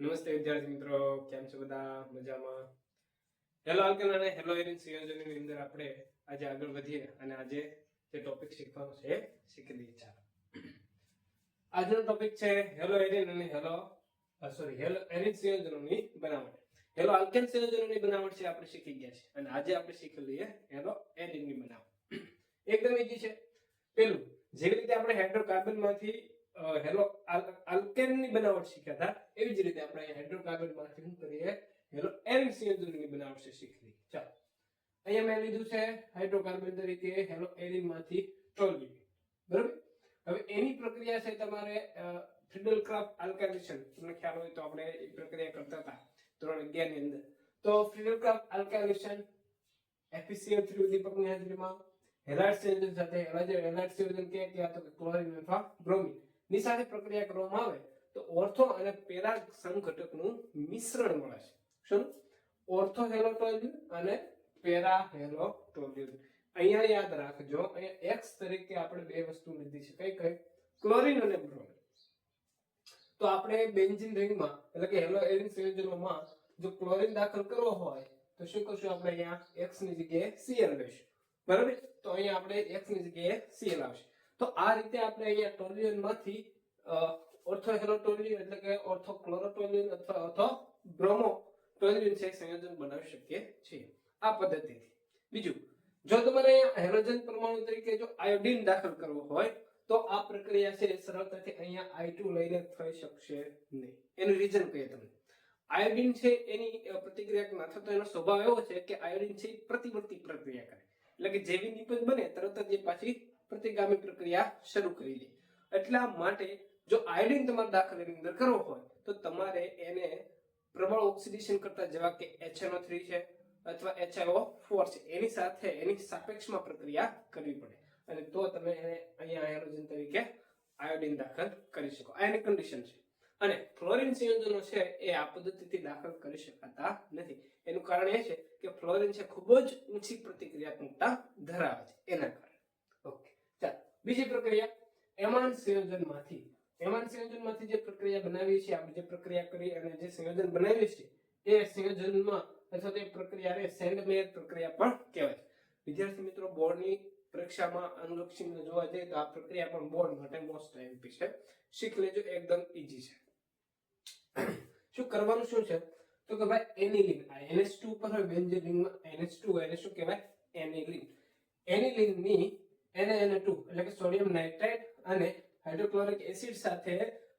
નમસ્તે વિદ્યાર્થી મિત્રો, કેમ છો બધા? મજામાં? હેલો અંકલ અને હેલો એરિન સંયોજનની અંદર આપણે આજે આગળ વધીએ અને આજે જે ટોપિક શીખવાનો છે શીખી લઈએ ચાલો આજનો ટોપિક છે હેલો એરિન અને હેલો સોરી હેલો એરિન સંયોજનોની બનાવટ. હેલો આલ્કેન સંયોજનોની બનાવટ છે, આપણે શીખી ગયા છે અને આજે આપણે શીખી લઈએ હેલો એરિનની બનાવટ. એકદમ ઈઝી છે. પેલું, જેવી રીતે આપણે હાઇડ્રોકાર્બનમાંથી હેલો આલ્કેનની બનાવટ શીખ્યા હતા એવી જ રીતે આપણે અહીંયા હાઇડ્રોકાર્બનમાંથી શું કરીએ? હેલો એરિન સંયોજનની બનાવટ છે શીખી ચાલો. અહીંયા મેં લીધું છે હાઇડ્રોકાર્બન તરીકે હેલો એરિનમાંથી ટોલ્યુમિન બરાબર? હવે એની પ્રક્રિયા છે તમારે ફિડલ ક્રાફ્ટ આલ્કાઇલેશન તમને ખ્યાલ હોય તો આપણે એ પ્રક્રિયા કરતા હતા ધોરણ 11 ની અંદર. તો ફિડલ ક્રાફ્ટ આલ્કાઇલેશન FeCl3 ઉદ્દીપકની હાજરીમાં હેલાઇડ સંયોજન સાથે હેલાઇડ સંયોજન કે ક્યાં, તો ક્લોરિન અથવા બ્રોમિન ની સાથે પ્રક્રિયા કરવામાં આવે, તો ઓર્થો અને પેરા સંઘટકનું મિશ્રણ મળે છે. શું? ઓર્થો હેલોટોલ્યુન અને પેરા હેલોટોલ્યુન અહીંયા યાદ રાખજો, અહીંયા એક્સ તરીકે આપણે બે વસ્તુ લીધી છે. કઈ કઈ? ક્લોરીન અને બ્રોમિન. તો આપણે બેન્ઝિન રિંગમાં, એટલે કે હેલો એરિન સંયોજનોમાં જો ક્લોરીન દાખલ કરવો હોય, તો શું કરશું આપણે અહીંયા એક્સની જગ્યાએ સીએલ લઈશું. બરાબર? તો અહીંયા આપણે એક્સની જગ્યાએ સીએલ આવશે. તો આ રીતે આપણે અહીંયા ટોલિયનમાંથી ઓર્થો હેલોટોલ્યુન એટલે કે ઓર્થોક્લોરોટોલિયન અથવા ઓર્થો બ્રોમો ટોલિયન છે સંયોજન બનાવી શકીએ છીએ આ પદ્ધતિથી. બીજું, જો તમારે હેલોજન પરમાણુ તરીકે જો આયોડિન દાખલ કરવો હોય, તો આ પ્રક્રિયા છે સરળતાથી અહીંયા I2 લઈને થઈ શકશે નહીં. એનું રીઝન કહીએ તમને. આયોડિન છે એની પ્રતિક્રિયા ના તો એનો સ્વભાવ એવો છે કે આયોડિન છે પ્રતિવર્તી પ્રક્રિયા કરે. એટલે કે જેવી નિપજ બને, તરત જ એ પાછી પ્રતિગામી પ્રક્રિયા શરૂ કરી દે. એટલા માટે જો આયોડિન તમારે દાખલાની અંદર કરવો હોય, તો તમારે એને પ્રબળ ઓક્સિડેશન કરતા જેવા કે HNO3 છે અથવા એચઆઈઓ ફોર છે, એની સાથે એની સાપેક્ષમાં પ્રક્રિયા કરવી પડે. અને તો તમે એને અહીંયા આયોજન તરીકે આયોડિન દાખલ કરી શકો. આ એની કન્ડિશન છે. અને ફ્લોરિન સંયોજનો છે એ આ પદ્ધતિથી દાખલ કરી શકાતા નથી. એનું કારણ એ છે કે ફ્લોરિન છે ખૂબ જ ઊંચી પ્રતિક્રિયાત્મકતા ધરાવે છે. એના કારણે. બીજી પ્રક્રિયા એમાન સંયોજનમાંથી. એમાન સંયોજનમાંથી જે પ્રક્રિયા બનાવીએ છીએ, આપણે જે પ્રક્રિયા કરી અને જે સંયોજન બનાવીએ છીએ, એ સંયોજનમાં અથવા તો એ પ્રક્રિયાને સેન્ડમેયર પ્રક્રિયા પણ કહેવાય વિદ્યાર્થી મિત્રો, બોર્ડની પરીક્ષામાં અનુલક્ષીને જોવા જઈએ તો આ પ્રક્રિયા પણ બોર્ડ માટે મોસ્ટ એમપી છે. શીખ લેજો, એકદમ ઈઝી છે. શું કરવાનું શું છે? તો કે ભાઈ એનિલિન આ NH2 પર હોય બેન્ઝીન રિંગમાં NH2 એને શું કહેવાય એનિલિન એનિલિન ની NaN2 એટલે કે સોડિયમ નાઇટ્રેટ અને હાઇડ્રોક્લોરિક એસિડ સાથે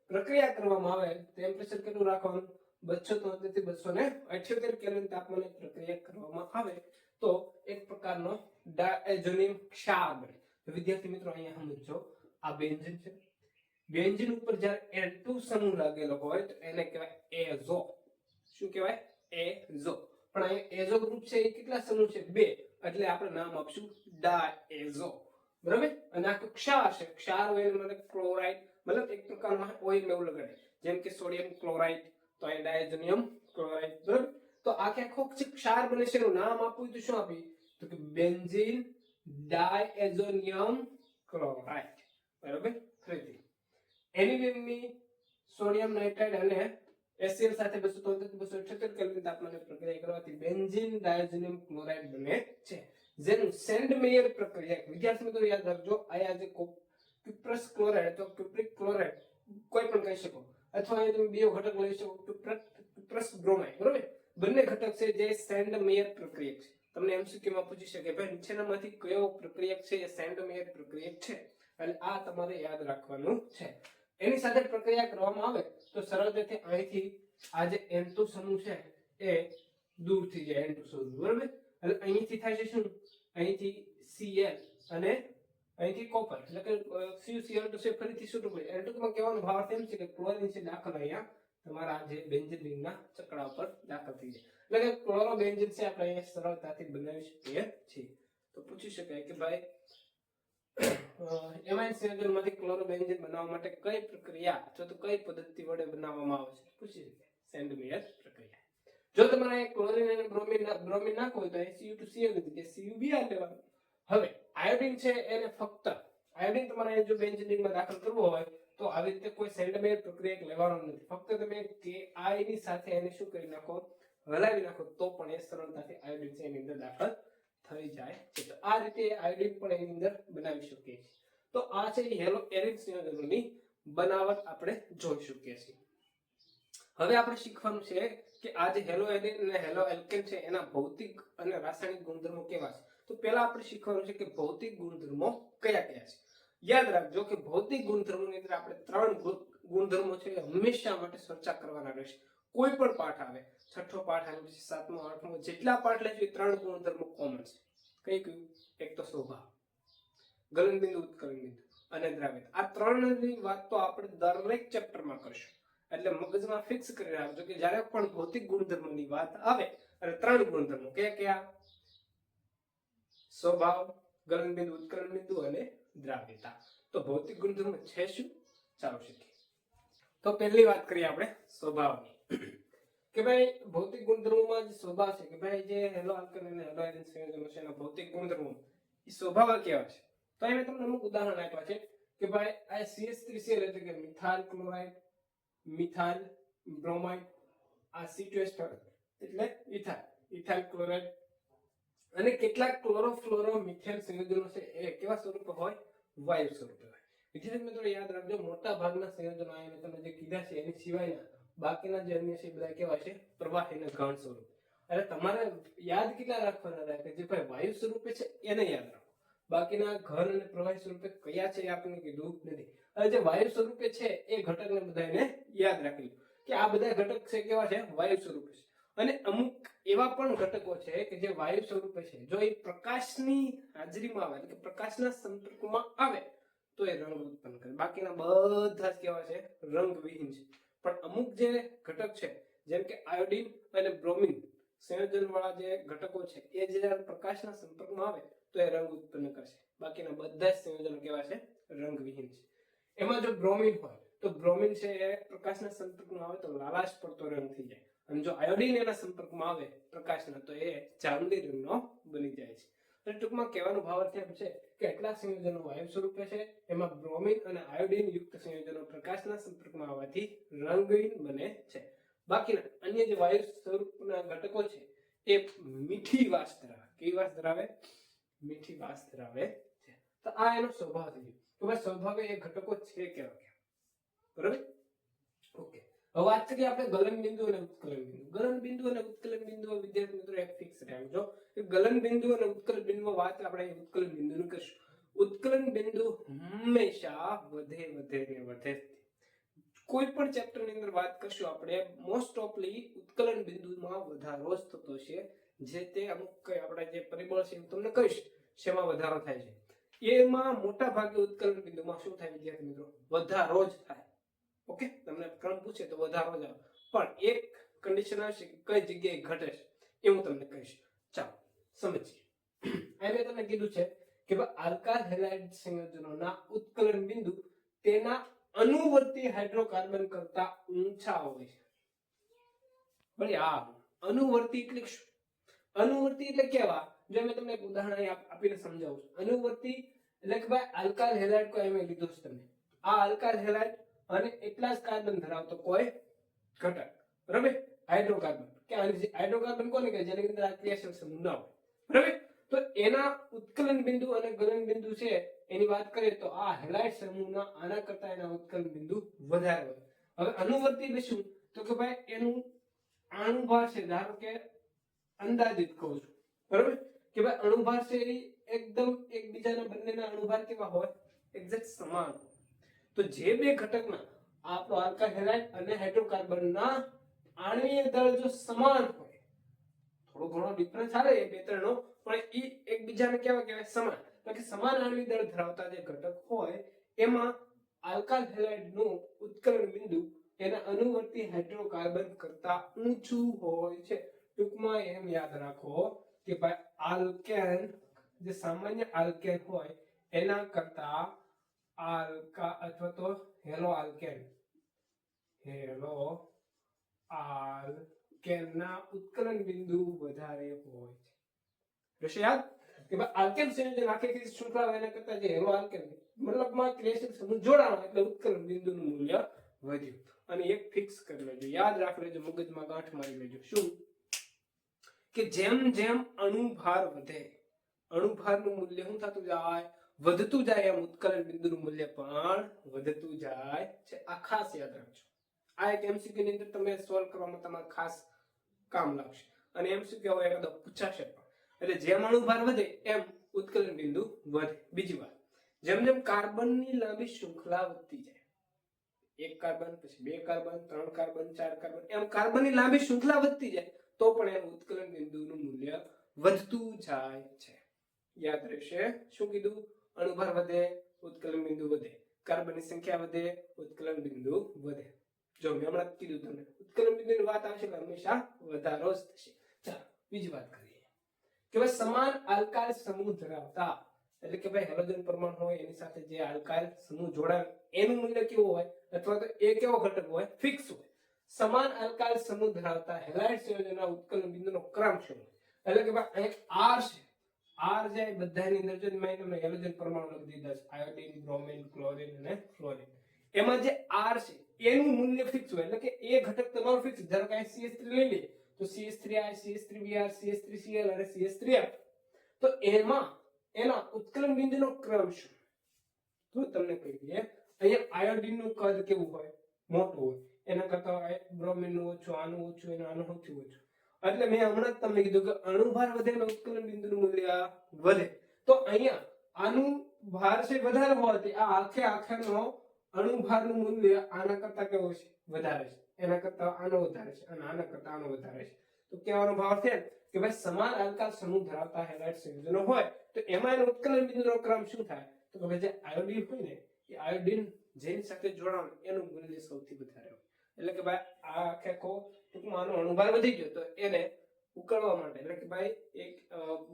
પ્રક્રિયા કરવામાં આવે ટેમ્પરેચર કેટલું રાખવાનું? બસો તોતેરથી બસો ને અઠ્યોતેર કેલ્વિન તાપમાને પ્રક્રિયા કરવામાં આવે. તો એક પ્રકારનો ડાયઝોનિયમ ક્ષાર. બને વિદ્યાર્થી મિત્રો, અહીંયા સમજો આ બેન્ઝીન છે. બેન્ઝીન ઉપર જ્યારે N2 સમૂહ લાગેલો હોય, તો એને કહેવાય એઝો શું કહેવાય? એઝો પણ અહીંયા એઝો ગ્રુપ છે એ કેટલા સમૂહ છે? બે. એટલે આપણે નામ આપશું ડાએઝો બરાબર? અને આ ક્ષાર છે. ક્ષાર હોય મતલબ ક્લોરાઇડ, મતલબ એક પ્રકારનો ઓઇલ એવું લગાડે. જેમ કે સોડિયમ ક્લોરાઇડ, તો અહીં ડાયઝોનિયમ ક્લોરાઇડ, બરાબર? તો આખે આખો ક્ષાર બને છે એનું નામ આપવું તો શું આપી? તો કે બેન્ઝીન ડાયઝોનિયમ ક્લોરાઇડ. બરાબર? ફરીથી. એનિલિનની સોડિયમ નાઇટ્રાઇડ અને HCl સાથે બસો તોતેર બસો અઠ્યોતેર કેલ્વિન તાપમાને પ્રક્રિયા કરવાથી બેન્ઝીન ડાયઝોનિયમ ક્લોરાઇડ બને છે. જેનું સેન્ડમેયર પ્રક્રિયા વિદ્યાર્થી મિત્રો યાદ રાખજો આયા જે ક્યુપ્રસ ક્લોરાઇડ તો ક્યુપ્રિક ક્લોરાઇડ કોઈ પણ કહી શકો. અથવા અહીં તમે બીજો ઘટક લઈ શકો ક્યુપ્રસ બ્રોમાઇડ બરોબર? બંને ઘટક છે જે સેન્ડમેયર પ્રક્રિયા છે. તમને એમસીક્યુ માં પૂછી શકે ભાઈ નીચેનામાંથી કયો પ્રક્રિયક છે એ સેન્ડમેયર પ્રક્રિયક છે? એટલે આ તમારે યાદ રાખવાનું છે. એની સાથે પ્રક્રિયા કરવામાં આવે, તો સરળતાથી અહીંથી આ જે એન્ટુ સમૂહ છે, એ દૂર થઈ જાય એન્ટુ સમૂહ, બરાબર? એટલે અહીંથી થાય છે શું? અહીંથી સીએલ અને અહીંથી કોપર એટલે કે CuCl2 છે ફરીથી છૂટું પડે એટલે ટૂંકમાં કહેવાનો ભાવ એમ છે કે ક્લોરિન છે દાખલ અહીંયા તમારા જે બેન્ઝીન રિંગના ચકડા ઉપર દાખલ થઈ જાય. એટલે કે ક્લોરોબેન્ઝીન છે આપણે અહીંયા સરળતાથી બનાવી શકીએ છીએ. તો પૂછી શકાય કે ભાઈ એમાઇન સંયોજનમાંથી ક્લોરોબેન્ઝીન બનાવવા માટે કઈ પ્રક્રિયા અથવા તો કઈ પદ્ધતિ વડે બનાવવામાં આવે છે? પૂછી શકાય. સેન્ડમેયર પ્રક્રિયા જો તમારે ક્લોરીન અને બ્રોમિન નાખવું તો અહીં Cu2Cl ની જગ્યાએ CuBr લેવાનું હવે આયોડિન છે એને ફક્ત આયોડિન તમારે જો બેન્ઝીન રિંગમાં દાખલ કરવો હોય, તો આવી રીતે કોઈ સેન્ડમેર પ્રક્રિયા લેવાનો નથી. ફક્ત તમે કે આઈ ની સાથે એને શું કરી નાખો, હલાવી નાખો, તો પણ એ સરળતાથી આયોડિન છે એની અંદર દાખલ થઈ જાય છે. તો આ રીતે આયોડિન પણ એની અંદર બનાવી શકીએ છીએ. તો આ છે હેલો એરિન સંયોજનોની બનાવટ આપણે જોઈ શકીએ છીએ. હવે આપણે શીખવાનું છે કે આ જે હેલો એરિન અને હેલો એલ્કેન છે, એના ભૌતિક અને રાસાયણિક ગુણધર્મો કેવા છે? તો પહેલા આપણે શીખવાનું છે કે ભૌતિક ગુણધર્મો કયા કયા છે. યાદ રાખજો કે ભૌતિક ગુણધર્મોની અંદર આપણે ત્રણ ગુણધર્મો છે હંમેશા માટે ચર્ચા કરવાના રહેશે. કોઈ પણ પાઠ આવે, છઠ્ઠો પાઠ આવે, પછી સાતમો, આઠમો, જેટલા પાઠ લેજો, એ ત્રણ ગુણધર્મો કોમન છે. કઈ કયું? એક તો શોભા, ગલનબિંદુ, ઉત્કલનબિંદુ અને દ્રાવ્યતા આ ત્રણની વાત તો આપણે દરેક ચેપ્ટરમાં કરશું. એટલે મગજમાં ફિક્સ કરી રાખજો કે જ્યારે પણ ભૌતિક ગુણધર્મોની વાત આવે, અને ત્રણ ગુણધર્મો કયા કયા? સ્વભાવ ગલનબિંદુ ઉત્કલનબિંદુ અને દ્રાવ્યતા. તો ભૌતિક ગુણધર્મ છે શું? ચાલો શીખીએ. તો પહેલી વાત કરીએ આપણે સ્વભાવની. કે ભાઈ, ભૌતિક ગુણધર્મોમાં જે સ્વભાવ છે, કે ભાઈ જે હેલો આલ્કન અને હેલો આયન સંયોજનો છે એના ભૌતિક ગુણધર્મો, એ સ્વભાવ કેવા છે? તો અહીં તમને અમુક ઉદાહરણ આપ્યા છે કે ભાઈ, આ CH3Cl એટલે કે મિથાઇલ ક્લોરાઇડ મિથાઇલ, બ્રોમાઇડ, આ C2H5 એટલે ઇથાઇલ ઇથાઇલ ક્લોરાઇડ. અને કેટલાક ક્લોરોફ્લોરો મિથેન સંયોજનો છે, એ કેવા સ્વરૂપે હોય? વાયુ સ્વરૂપે હોય. વિદ્યાર્થી મિત્રો, યાદ રાખજો, મોટા ભાગના સંયોજનો આ તમે જે કીધા છે, એની સિવાયના બાકીના જે અન્ય છે બધા કેવા છે? પ્રવાહીના ઘન સ્વરૂપ. એટલે તમારે યાદ કેટલા રાખવાના કે જે ભાઈ વાયુ સ્વરૂપે છે, એને યાદ રાખો. બાકીના ઘન અને પ્રવાહી સ્વરૂપે કયા છે એ આપણને કીધું નથી. જે વાયુ સ્વરૂપે છે એ ઘટકને બધાને યાદ રાખી લો. કે આ બધા ઘટક છે કેવા છે? વાયુ સ્વરૂપે છે. અને અમુક એવા પણ ઘટકો છે કે જે વાયુ સ્વરૂપે છે. જો એ પ્રકાશની હાજરીમાં આવે એટલે કે પ્રકાશના સંપર્કમાં આવે, તો એ રંગ ઉત્પન્ન કરે. બાકીના બધા જ કેવા છે? રંગવિહીન છે. પણ અમુક જે ઘટક છે, જેમ કે આયોડિન અને બ્રોમિન સંયોજન વાળા જે ઘટકો છે, એ જે પ્રકાશના સંપર્કમાં આવે, તો એ રંગ ઉત્પન્ન કરશે. બાકીના બધા જ સંયોજનો કેવા છે? રંગવિહીન છે. એમાં જો બ્રોમિન હોય, તો બ્રોમિન છે એ પ્રકાશના સંપર્કમાં આવે તો લાલાશ પડતો રંગ થઈ જાય. અને જો આયોડિન એના સંપર્કમાં આવે, પ્રકાશના, તો એ જાંબલી રંગનો બની જાય છે. એટલે ટૂંકમાં કહેવાનો ભાવાર્થ એમ છે કે એટલા સંયોજનો વાયુ સ્વરૂપે છે, એમાં બ્રોમિન અને આયોડિન યુક્ત સંયોજનો પ્રકાશના સંપર્કમાં આવવાથી રંગહીન બને છે. બાકીના અન્ય જે વાયુ સ્વરૂપના ઘટકો છે, એ મીઠી વાસ ધરાવે. કેવી વાસ ધરાવે? મીઠી વાસ ધરાવે છે. તો આ એનો સ્વભાવ થઈ ગયો તો ભાઈ સ્વભાવે એ ઘટકો છે કેવા કેવા બરાબર? ઓકે હવે વાત કરીએ આપણે ગલન બિંદુ અને ઉત્કલન બિંદુ. ગલન બિંદુ અને ઉત્કલન બિંદુ વિદ્યાર્થી મિત્રો એક ફિક્સ રાખજો ગલન બિંદુ અને ઉત્કલન બિંદુ વાત આપણે ઉત્કલન બિંદુની કરશું. ઉત્કલન બિંદુ હંમેશા વધે વધે ને વધે. કોઈ પણ ચેપ્ટરની અંદર વાત કરશું આપણે મોસ્ટ ઓફલી ઉત્કલન બિંદુમાં વધારો જ થતો છે. જે તે અમુક આપણા જે પરિબળ છે, હું તમને કહીશ, શેમાં વધારો થાય છે. એમાં મોટા ભાગે ઉત્કલન બિંદુમાં શું થાય વિદ્યાર્થી મિત્રો? વધારો જ થાય. ઓકે? તમને ક્રમ પૂછે તો વધારો જ આવે. પણ એક કન્ડિશન આવશે કે કઈ જગ્યાએ ઘટે છે એ હું તમને કહીશ. ચાલો, સમજીએ. અહીં તમને કીધું છે કે ભાઈ આલ્કાઇલ હેલાઇડ સંયોજનોના ઉત્કલન બિંદુ તેના અનુવર્તી હાઇડ્રોકાર્બન કરતા ઊંચા હોય છે. ભલે આ અનુવર્તી એટલે શું? અનુવર્તી એટલે કેવા? જો મેં તમને એક ઉદાહરણ આપીને સમજાવું છું. અનુવર્તી એટલે કે ભાઈ આલ્કાઇલ હેલાઇડ કોઈ એમ લીધો છે તમે આ આલ્કાઇલ હેલાઇડ અને એટલા જ કાર્બન ધરાવતો કોઈ ઘટક. બરાબર? હાઇડ્રોકાર્બન કે હાઇડ્રોકાર્બન કોને કહે? જેની અંદર આ ક્રિયાશીલ સમૂહ ન હોય. બરાબર? તો એના ઉત્કલન બિંદુ અને ગલન બિંદુ છે. એની વાત કરીએ તો આ હેલાઇડ સમૂહના આના કરતા એના ઉત્કલન બિંદુ વધારે હોય. હવે અનુવર્તી શું તો કે ભાઈ એનું અણુભાર છે. ધારો કે અંદાજિત કહું છું. બરાબર? કે ભાઈ અણુભાર છે એ એકદમ એકબીજાના બંનેના અણુભાર કેવા હોય એક્ઝેક્ટ સમાન તો જે બે ઘટકના આપણો આલ્કાહેલાઇડ અને હાઇડ્રોકાર્બનના આણ્વીય દળ જો સમાન હોય, થોડો ઘણો ડિફરન્સ આવે એ બે ત્રણનો, પણ એ એકબીજાને કેવા કહેવાય? સમાન. એટલે કે સમાન આણ્વીય દળ ધરાવતા જે ઘટક હોય, એમાં આલ્કાહેલાઇડનું ઉત્કલન બિંદુ એના અનુવર્તી હાઇડ્રોકાર્બન કરતા ઊંચું હોય છે. ટૂંકમાં એમ યાદ રાખો કે ભાઈ આલ્કેન જે સામાન્ય આલ્કેન હોય, એના કરતા આલ્કા અથવા તો હેલો આલ્કેન હેલો આલ્કેનના ઉત્કલન બિંદુ વધારે હોય છે. રહેશે યાદ? કે આલ્કેન સંયોજન આખી શૃંખલા એના કરતા જે હેલો આલ્કેન મતલબમાં ક્રિયાશીલ સમૂહ જોડાણો એટલે ઉત્કલન બિંદુનું મૂલ્ય વધ્યું. અને એક ફિક્સ કરી લેજો. યાદ રાખ લેજો, મગજમાં ગાંઠ મારી લેજો. શું? કે જેમ જેમ અણુભાર વધે અણુભારનું મૂલ્ય શું થતું જાય? વધતું જાય એમ ઉત્કલન બિંદુનું મૂલ્ય પણ વધતું જાય છે. આ ખાસ યાદ રાખજો. આ એક એમસીક્યુ ની અંદર તમે સોલ્વ કરવામાં તમારે ખાસ કામ લાગશે. અને એમસીક્યુ હોય એકાદો પૂછાશે પણ. એટલે જેમ અણુભાર વધે, એમ ઉત્કલન બિંદુ વધે. બીજી વાત, જેમ જેમ કાર્બનની લાંબી શૃંખલા વધતી જાય, એક કાર્બન, પછી બે કાર્બન, ત્રણ કાર્બન, ચાર કાર્બન, એમ કાર્બનની લાંબી શૃંખલા વધતી જાય, તો પણ એમ ઉત્કલન બિંદુનું મૂલ્ય વધતું જાય છે. યાદ રહેશે. શું કીધું? અણુભાર વધે, ઉત્કલન બિંદુ વધે. કાર્બનની સંખ્યા વધે, ઉત્કલન બિંદુ વધે. જો મેં હમણાં કીધું તમને, ઉત્કલન બિંદુની વાત આવશે હંમેશા વધારો જ થશે. ચાલો, બીજી વાત કરીએ. કે ભાઈ સમાન આલ્કાઇલ સમૂહ ધરાવતા, એટલે કે ભાઈ હેલોજન પરમાણુ હોય, એની સાથે જે આલ્કાઇલ સમૂહ જોડાય એનું મૂલ્ય કેવું હોય? અથવા તો એ કેવો ઘટક હોય? ફિક્સ હોય. સમાન આલ્કાઇલ સમૂહ ધરાવતા હેલાઇડ સંયોજનના ઉત્કલન બિંદુનો ક્રમ શું હોય? એટલે કે ભાઈ અહીં આર છે. આર જે બધાની અંદર જો મેં તમને હેલોજન પરમાણુ દીધા છે. આયોડિન બ્રોમિન ક્લોરિન અને ફ્લોરિન એમાં જે આર છે, એનું મૂલ્ય ફિક્સ હોય, એટલે કે એ ઘટક તમારું ફિક્સ ધારો કે અહીં CS3 લઈ લઈએ, તો CS3I CS3Br CS3Cl અને CS3F તો એમાં એના ઉત્કલન બિંદુનો ક્રમ શું? તો તમને કહી દઈએ, અહીંયા આયોડિનનું કદ કેવું હોય? મોટું હોય. એના કરતા બ્રોમિનનું ઓછું, આનું ઓછું, એનું આનું સૌથી ઓછું. એટલે મેં હમણાં જ તમને કીધું કે અણુભાર વધે અને ઉત્કલન બિંદુનું મૂલ્ય વધે. તો અહીંયા આનું ભાર છે વધારે હોવાથી આ આખે આખાનો અણુભારનું મૂલ્ય આના કરતા કેવું છે? વધારે છે. એના કરતા આનો વધારે છે અને આના કરતા આનો વધારે છે. તો કહેવાનો ભાવ છે કે ભાઈ સમાન આકાર સમૂહ ધરાવતા હેલાઇટ સંયોજનો હોય તો એમાં એનો ઉત્કલન બિંદુનો ક્રમ શું થાય? તો કે જે આયોડિન હોય ને, એ આયોડિન જેની સાથે જોડાણ એનું મૂલ્ય સૌથી વધારે હોય. એટલે કે ભાઈ આ આખે આખો ટૂંકમાં આનો વધી ગયો તો એને ઉકળવા માટે, એટલે કે ભાઈ એક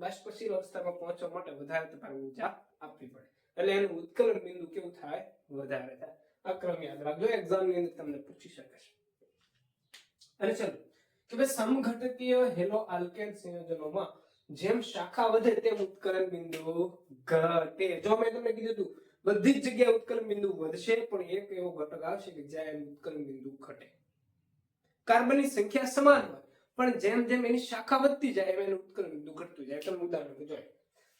બાષ્પશીલ અવસ્થામાં પહોંચવા માટે વધારે તમારે ઊર્જા આપવી પડે. એટલે એનું ઉત્કલન બિંદુ કેવું થાય? વધારે થાય. આ ક્રમ યાદ રાખજો એક્ઝામની અંદર તમને પૂછી શકે છે અને ચલો, કે ભાઈ સમઘટકીય હેલો આલ્કેન સંયોજનોમાં જેમ શાખા વધે તેમ ઉત્કલન બિંદુ ઘટે. જો મેં તમને કીધું હતું, બધી જ જગ્યાએ ઉત્કલન બિંદુ વધશે, પણ એક એવો ઘટક આવશે કે જ્યાં એનું ઉત્કલન બિંદુ ઘટે. કાર્બનની સંખ્યા સમાન હોય, પણ જેમ જેમ એની શાખા વધતી જાય, એમ એનું ઉત્કલન ઘટતું જાય તમે ઉદાહરણ જોઈએ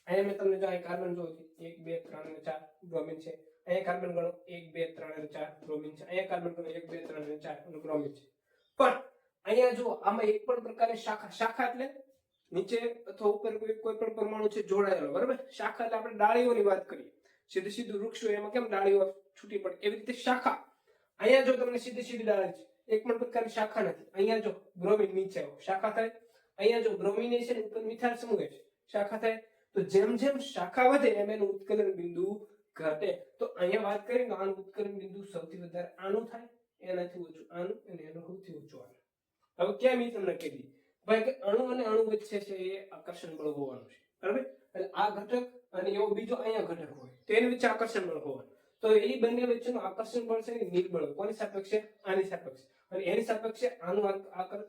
અહીંયા મેં તમને જો અહીં કાર્બન જો એક, બે, ત્રણ અને ચાર બ્રોમિન છે. અહીંયા કાર્બન ગણો, એક, બે, ત્રણ અને ચાર બ્રોમિન છે. અહીંયા કાર્બન ગણો, એક, બે, ત્રણ અને ચાર બ્રોમિન છે. પણ અહીંયા જો આમાં એક પણ પ્રકારની શાખા શાખા એટલે નીચે અથવા ઉપર કોઈ કોઈ પણ પરમાણુ છે જોડાયેલો, બરાબર? શાખા એટલે આપણે ડાળીઓની વાત કરીએ. સીધું સીધું વૃક્ષ હોય એમાં કેમ ડાળીઓ છૂટી પડે? એવી રીતે શાખા. અહીંયા જો તમને સીધી સીધી ડાળી છે એક પણ પ્રકારની શાખા નથી. અહીંયા જો બ્રોમિન નીચે શાખા થાય, અહીંયા જો બ્રોમિનેશન ઉપર મિથાઇલ સમૂહ છે, શાખા થાય, તો જેમ જેમ શાખા વધે, એમ એનું ઉત્કલન બિંદુ ઘટે. તો અહીંયા વાત કરીએ તો આનું ઉત્કલન બિંદુ સૌથી વધારે આનું થાય, એનાથી ઓછું આનું અને એનું સૌથી ઓછું આનું. હવે કેમ એ તમને દઈએ ભાઈ કે અણુ અને અણુ વચ્ચે છે એ આકર્ષણ બળ હોવાનું છે. બરાબર? એટલે આ ઘટક અને એવો બીજો અહીંયા ઘટક હોય તો એની વચ્ચે આકર્ષણ બળ હોવાનું. તો એ બંને વચ્ચેનું આકર્ષણ બળ છે નિર્બળ. કોની સાપેક્ષે? આની સાપેક્ષે. અને એની સાપેક્ષે આનું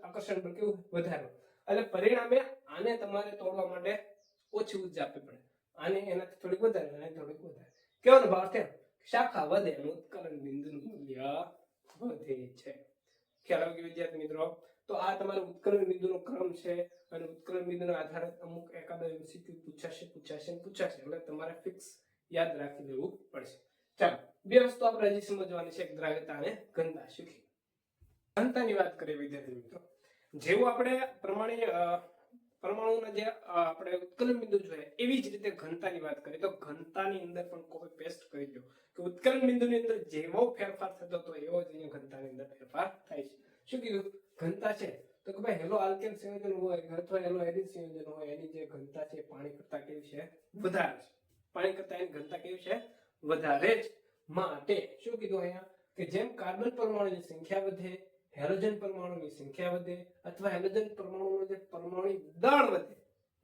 આકર્ષણ બળ કેવું વધારે. એટલે પરિણામે આને તમારે તોડવા માટે ઓછી ઊર્જા આપવી પડે. આને એનાથી થોડીક વધારે અને થોડીક વધારે. કેવાનો ભાવ છે? શાખા વધે અને ઉત્કલન બિંદુનું મૂલ્ય વધે છે. ખ્યાલ આવે કે વિદ્યાર્થી મિત્રો? તો આ તમારું ઉત્કલન બિંદુનો ક્રમ છે અને ઉત્કલન બિંદુના આધારે અમુક એકાદો એમસીક્યુ પૂછાશે પૂછાશે પૂછાશે. એટલે તમારે ફિક્સ યાદ રાખી દેવું પડશે. ચાલો, બે વસ્તુ આપણે હજી સમજવાની છે દ્રાવ્યતા અને ઘનતા શીખી. ઘનતાની વાત કરીએ વિદ્યાર્થી મિત્રો. જેવું આપણે પ્રમાણે પરમાણુના જે આપણે ઉત્કલન બિંદુ જોઈએ એવી જ રીતે ઘનતાની વાત કરીએ તો ઘનતાની અંદર પણ કોપી પેસ્ટ કરી દો. કે ઉત્કલન બિંદુની અંદર જેવો ફેરફાર થતો હતો, એવો જ અહીંયા ઘનતાની અંદર ફેરફાર થાય છે. શું કીધું? ઘનતા છે. તો કે ભાઈ હેલો આલ્કેન સંયોજન હોય અથવા હેલો એડિન સંયોજન હોય, એની જે ઘનતા છે પાણી કરતા કેવી છે? વધારે છે. પાણી કરતા એની ઘનતા કેવી છે? વધારે જ. માટે, શું કીધું અહીંયા? કે જેમ કાર્બન પરમાણુની સંખ્યા વધે હેલોજન પરમાણુની સંખ્યા વધે અથવા હેલોજન પરમાણુનો જે પરમાણુ દળ વધે.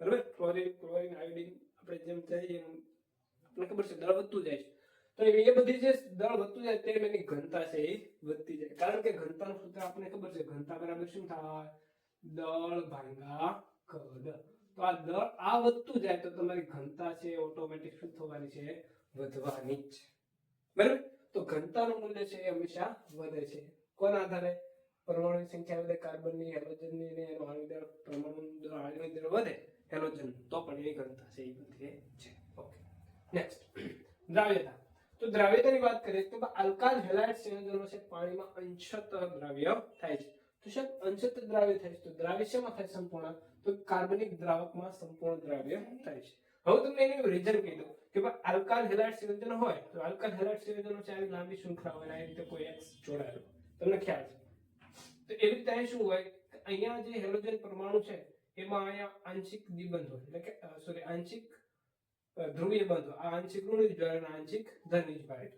બરાબર? ક્લોરિન ક્લોરીન આયોડિન આપણે જેમ થાય એમ આપણને ખબર છે દળ વધતું જાય છે. તો એ બધી જે દળ વધતું જાય તેમ એની ઘનતા છે એ વધતી જાય. કારણ કે ઘનતાનું સૂત્ર આપણને ખબર છે ઘનતા બરાબર શું થાય? દળ ભાંગા કદ તો આ દળ આ વધતું જાય તો તમારી ઘનતા છે ઓટોમેટિક શું થવાની છે? વધવાની જ છે. બરાબર? તો ઘનતાનું મૂલ્ય છે એ હંમેશા વધે છે. કોના આધારે? પરમાણુની સંખ્યા વધે, કાર્બનની હેલોજનની અને એનો આણ્વિક દળ પરમાણુ દળ વધે, હેલોજન, તો પણ એની ઘનતા છે, એ બધી છે. ઓકે. નેક્સ્ટ દ્રાવ્યતા. તો દ્રાવ્યતાની વાત કરીએ તો આલ્કાઇલ હેલાઇડ સંયોજનો છે, પાણીમાં અંશત દ્રાવ્ય થાય છે. તો શું અંશત દ્રાવ્ય થાય છે? તો દ્રાવ્ય શેમાં થાય સંપૂર્ણ? તો કાર્બનિક દ્રાવકમાં સંપૂર્ણ દ્રાવ્ય થાય છે. હવે તમને એનું રીઝન કહી દઉં કે ભાઈ આલ્કાઇલ હેલાઇડ સંયોજન હોય, તો આલ્કાઇલ હેલાઇડ સંયોજનો છે, આવી લાંબી શૃંખલા હોય, આવી રીતે કોઈ એક્સ જોડાયેલો તમને ખ્યાલ છે? તો એવી રીતે શું હોય અહીંયા જે હેલોજન પરમાણુ છે, એમાં અહીંયા આંશિક દ્વિબંધ એટલે કે સોરી આંશિક ધ્રુવીય બંધ. હોય આ આંશિક ઋણિજ જ અને આંશિક ધનિજ ભાઈ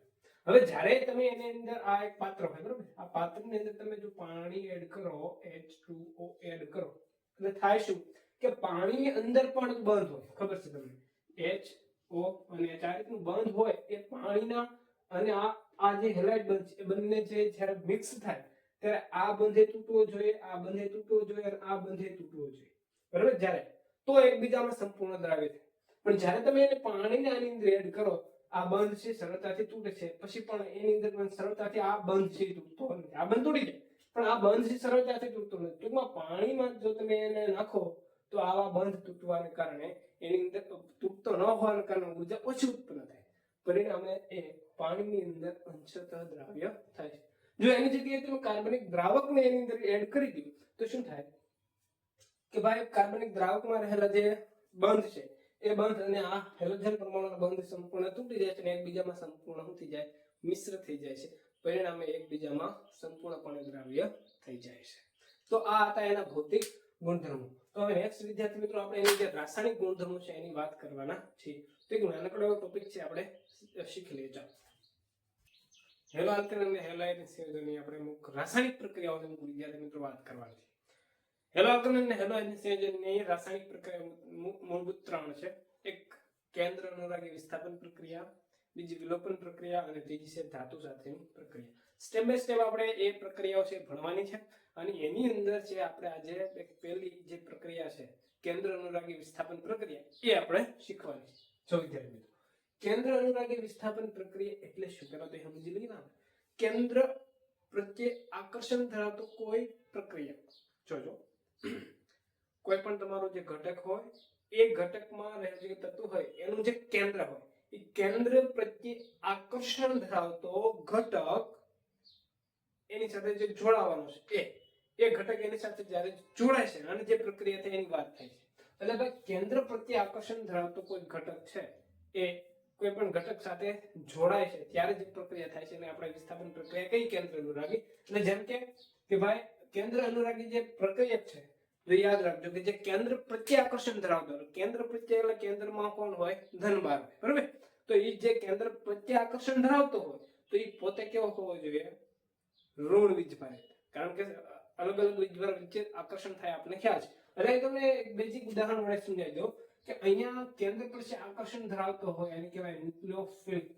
હવે જ્યારે તમે એની અંદર આ એક પાત્ર હોય, બરોબર? આ પાત્રની અંદર તમે જો પાણી એડ કરો H2O એડ કરો, એટલે થાય શું? કે પાણીની અંદર પણ બંધ હોય. ખબર છે તમને? H O અને H આ બંધ હોય એ પાણીના અને આ આ જે હેલાઇડ બંધ છે, એ બંને જે જ્યારે મિક્સ થાય ત્યારે આ બંધે તૂટવો જોઈએ, આ બંધે તૂટવો જોઈએ અને આ બંધે તૂટવો જોઈએ. બરાબર? જ્યારે તો એકબીજામાં સંપૂર્ણ દ્રાવ્ય થાય. પણ જ્યારે તમે એને પાણીને આની અંદર એડ કરો, આ બંધ છે, સરળતાથી તૂટે છે. પછી પણ એની અંદર સરળતાથી આ બંધ છે તૂટતો નથી. આ બંધ તૂટી જાય. પણ આ બંધ સરળતાથી તૂટતો નથી. ટૂંકમાં પાણીમાં જો તમે એને નાખો, તો આવા બંધ તૂટવાને કારણે એની અંદર તૂટતો ન હોવાને કારણે ઊર્જા ઓછી ઉત્પન્ન થાય. પરિણામે એ પાણીની અંદર અંશતઃ દ્રાવ્ય થાય છે. જો એની જગ્યાએ તમે કાર્બનિક દ્રાવકને એની અંદર એડ કરી દો, તો શું થાય? કે ભાઈ કાર્બનિક દ્રાવકમાં રહેલા જે બંધ છે, એ બંધ અને આ હેલોજન પરમાણુના બંધ સંપૂર્ણ તૂટી જાય છે અને એકબીજામાં સંપૂર્ણ થઈ જાય? મિશ્ર થઈ જાય છે. પરિણામે એકબીજામાં સંપૂર્ણપણે દ્રાવ્ય થઈ જાય છે. તો આ હતા એના ભૌતિક ગુણધર્મો. તો હવે નેક્સ્ટ વિદ્યાર્થી મિત્રો, આપણે એની જે રાસાયણિક ગુણધર્મો છે એની વાત કરવાના છીએ. તો એક નાનકડો ટોપિક છે, આપણે શીખી લઈએ. ચાલો. હેલો આલ્કેન અને હેલાઇડ સંયોજનની આપણે અમુક રાસાયણિક પ્રક્રિયાઓની અમુક વિદ્યાર્થી મિત્રો વાત કરવાની છે. હેલો આલ્કેન અને હેલાઇડ સંયોજનની રાસાયણિક પ્રક્રિયા મૂળભૂત ત્રણ છે. એક કેન્દ્ર અનુરાગી વિસ્થાપન પ્રક્રિયા, બીજી વિલોપન પ્રક્રિયા અને ત્રીજી છે ધાતુ સાથેની પ્રક્રિયા. સ્ટેપ બાય સ્ટેપ આપણે એ પ્રક્રિયાઓ છે ભણવાની છે અને એની અંદર છે આપણે આજે એક પહેલી જે પ્રક્રિયા છે, કેન્દ્ર અનુરાગી વિસ્થાપન પ્રક્રિયા, એ આપણે શીખવાની છે. જો વિદ્યાર્થી મિત્રો. કેન્દ્ર અનુરાગી વિસ્થાપન પ્રક્રિયા એટલે શું પેલા તો એ સમજી લઈએ ને આપણે. કેન્દ્ર પ્રત્યે આકર્ષણ ધરાવતો કોઈ પ્રક્રિયા જોજો કોઈ પણ તમારો જે ઘટક હોય એ ઘટકમાં રહેલું જે તત્વ હોય એનું જે કેન્દ્ર હોય એ કેન્દ્ર પ્રત્યે આકર્ષણ ધરાવતો ઘટક એની સાથે જે જોડાવાનો છે એ એ ઘટક એની સાથે જ્યારે જોડાય છે અને જે પ્રક્રિયા થાય એની વાત થાય છે એટલે ભાઈ કેન્દ્ર પ્રત્યે આકર્ષણ ધરાવતો કોઈ ઘટક છે એ કોઈ પણ ઘટક સાથે જોડાય છે, ત્યારે જે પ્રક્રિયા થાય છે એને આપણે વિસ્થાપન પ્રક્રિયા કઈ કેન્દ્ર અનુરાગી? એટલે જેમ કે ભાઈ, કેન્દ્ર અનુરાગી જે પ્રક્રિયા છે, તો યાદ રાખજો કે જે કેન્દ્ર પ્રત્યે આકર્ષણ ધરાવતો કેન્દ્ર પ્રત્યે એટલે કેન્દ્રમાં કોણ હોય? ધનબાર બરોબર? તો એ જે કેન્દ્ર પ્રત્યે આકર્ષણ ધરાવતો હોય, તો એ પોતે કેવો હોવો જોઈએ? ઋણ વીજભાર કારણ કે અલગ અલગ વીજભાર વચ્ચે આકર્ષણ થાય આપણે ખ્યાલ છે. એટલે તમને બેઝિક ઉદાહરણ વડે સમજાવી દઉં. કે અહીંયા કેન્દ્ર પર આકર્ષણ ધરાવતો હોય એને કહેવાય ન્યુક્લિયોફિલિક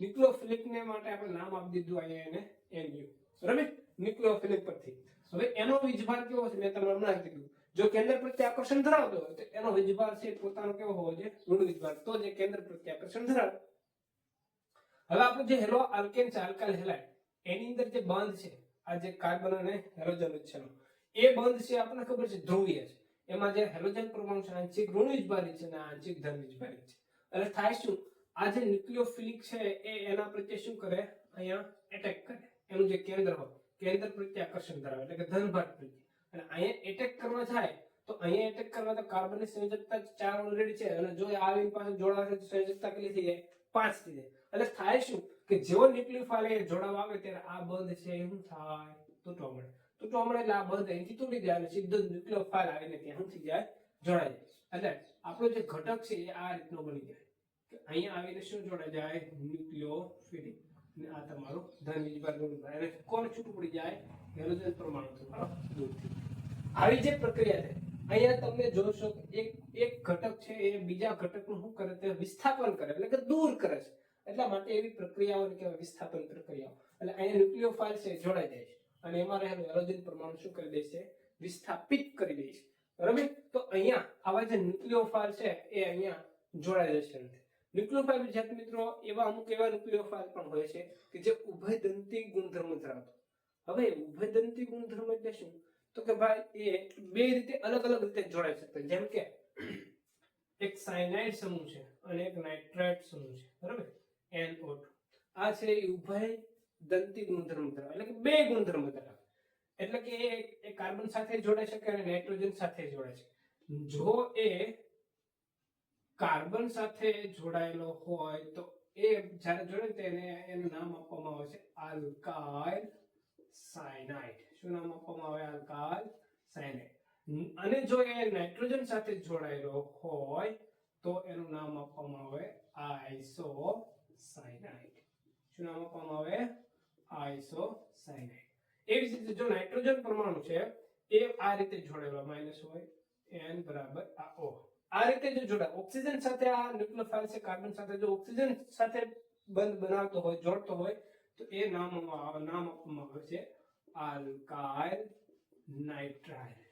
ન્યુક્લિયોફિલિક ને માટે આપણે નામ આપી દીધું અહીંયા એને એનયુ બરાબર? ન્યુક્લિયોફિલિક પરથી. હવે એનો વીજભાર કેવો છે? મેં તમને હમણાં કીધું. જો કેન્દ્ર પ્રત્યે આકર્ષણ ધરાવતો હોય તો એનો વીજભાર છે પોતાનો કેવો હોવો જોઈએ? ઋણ વીજભાર. તો જે કેન્દ્ર પ્રત્યે આકર્ષણ ધરાવે. હવે આપણે જે હેલો આલ્કેન છે, આલ્કાઇલ હેલાઇડ, એની અંદર જે બંધ છે, આ જે કાર્બન અને હેલોજન છે એ બંધ છે આપણને ખબર છે ધ્રુવીય છે. એમાં જે હેલોજન પરમાણુ છે આંશિક ઋણ વીજભારી છે અને આંશિક ધન વીજભારી છે. એટલે થાય શું? આ જે ન્યુક્લિયોફિલિક છે એ એના પ્રત્યે શું કરે? અહીંયા એટેક કરે. એનું જે કેન્દ્ર હોય, કેન્દ્ર પ્રત્યે આકર્ષણ ધરાવે, એટલે કે ધનભાર પ્રત્યે. અને અહીંયા એટેક કરવા જાય, તો અહીંયા એટેક કરવા તો કાર્બનની સંયોજકતા ચાર ઓલરેડી છે. અને જો આવીને પાસે જોડાશે તો સંયોજકતા કેટલી થઈ જાય? પાંચ થઈ જાય. એટલે થાય શું? કે જેવો ન્યુક્લિયોફાઇલ જોડાવા આવે, ત્યારે આ બંધ છે. એ શું થાય? તૂટવા મળે હમણાં એટલે આ બંધ અહીંથી તૂટી જાય અને સીધો ન્યુક્લિયોફાઇલ આવીને ત્યાંથી જાય જોડાઈ જાય. એટલે આપણો જે ઘટક છે એ આ રીતનો બની જાય. કે અહીંયા આવીને શું જોડાઈ જાય? ન્યુક્લિયોફિલિક અને આ તમારું ધન વીજભાર ગુણ અને કોણ છૂટું પડી જાય? હેલોજન પરમાણુ તમારો દૂર આવી જે પ્રક્રિયા છે, અહીંયા તમે જોશો એક એક ઘટક છે એ બીજા ઘટકનું શું કરે? તે વિસ્થાપન કરે, એટલે કે દૂર કરે છે. એટલા માટે એવી પ્રક્રિયાઓને કહેવાય વિસ્થાપન પ્રક્રિયાઓ. એટલે અહીંયા ન્યુક્લિયોફાઇલ છે જોડાઈ જાય છે. અને એમાં રહેલું હેલોજન પરમાણુ શું કરી દે છે? વિસ્થાપિત કરી દે છે. બરાબર? તો અહીંયા આવા જે ન્યુક્લિયોફાઇલ છે, એ અહીંયા જોડાઈ જશે ન્યુક્લિયોફાઇલ જાત મિત્રો, એવા અમુક એવા ન્યુક્લિયોફાઇલ પણ હોય છે કે જે ઉભયદંતી ગુણધર્મ ધરાવતો. હવે ઉભયદંતી ગુણધર્મ એટલે શું? તો કે ભાઈ, એ બે રીતે અલગ અલગ રીતે જોડાઈ શકતા જેમ કે એક સાયનાઇડ સમૂહ છે અને એક નાઇટ્રાઇટ સમૂહ છે. બરાબર? એનઓ આ છે ઉભય દંતી ગુણધર્મ ધરાવે. એટલે કે બે ગુણધર્મ ધરાવે. એટલે કે એ કાર્બન સાથે જોડે છે કે નાઇટ્રોજન સાથે જોડે છે? જો એ કાર્બન સાથે જોડાયેલો હોય, તો એ જ્યારે જોડે તેને એનું નામ આપવામાં આવે છે આલ્કાઇલ સાયનાઇડ. શું નામ આપવામાં આવે? Alkyl cyanide. અને જો એ નાઇટ્રોજન સાથે જોડાયેલો હોય, તો એનું નામ આપવામાં આવે આઇસો સાયનાઇડ શું નામ આપવામાં આવે? આઇસો સાયનાઇડ એવી જ રીતે જો નાઇટ્રોજન પરમાણુ છે, એ આ રીતે જોડેલા માઇનસ હોય, એન બરાબર આ ઓ. આ રીતે જો જોડાય, ઓક્સિજન સાથે આ ન્યુક્લિયોફાઇલ છે, કાર્બન સાથે, જો ઓક્સિજન સાથે બંધ બનાવતો હોય, જોડતો હોય, તો એ નામ નામ આપવામાં આવે છે આલ્કાઇલ નાઇટ્રાઇલ.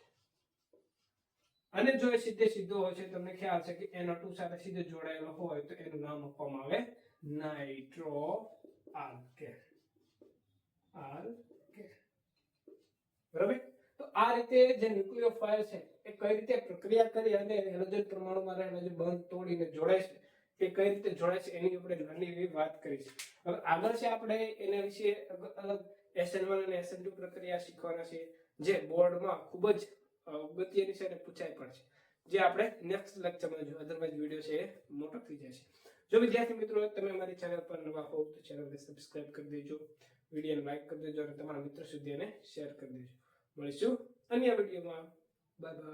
અને જો એ સીધે સીધો હોય છે, તમને ખ્યાલ છે કે NO2 સાથે સીધો જોડાયેલો હોય, તો એનું નામ આપવામાં આવે નાઇટ્રો આલ્કેન બરાબર? તો આ રીતે જે ન્યુક્લિયોફાઇલ છે, એ કઈ રીતે પ્રક્રિયા કરી અને હેલોજન પરમાણુમાં રહેલા જે બંધ તોડીને જોડાય છે તે કઈ રીતે જોડાય છે, એની આપણે નાની એવી વાત કરી છે. હવે આગળ છે આપણે એના વિશે અલગ SN1 અને SN2 પ્રક્રિયા શીખવાના છે, જે બોર્ડમાં ખૂબ જ અગત્યની છે અને પૂછાય પણ છે. જે આપણે નેક્સ્ટ લેક્ચરમાં જો અધરવાઇઝ વીડિયો છે એ મોટો થઈ જાય છે. જો વિદ્યાર્થી મિત્રો, તમે અમારી ચેનલ પર નવા હોવ તો ચેનલને સબસ્ક્રાઇબ કરી દેજો. વિડીયોને લાઈક કરી દેજો અને તમારા મિત્રો સુધી એને શેર કરી દેજો. મળીશું અન્ય વિડીયોમાં. Bye bye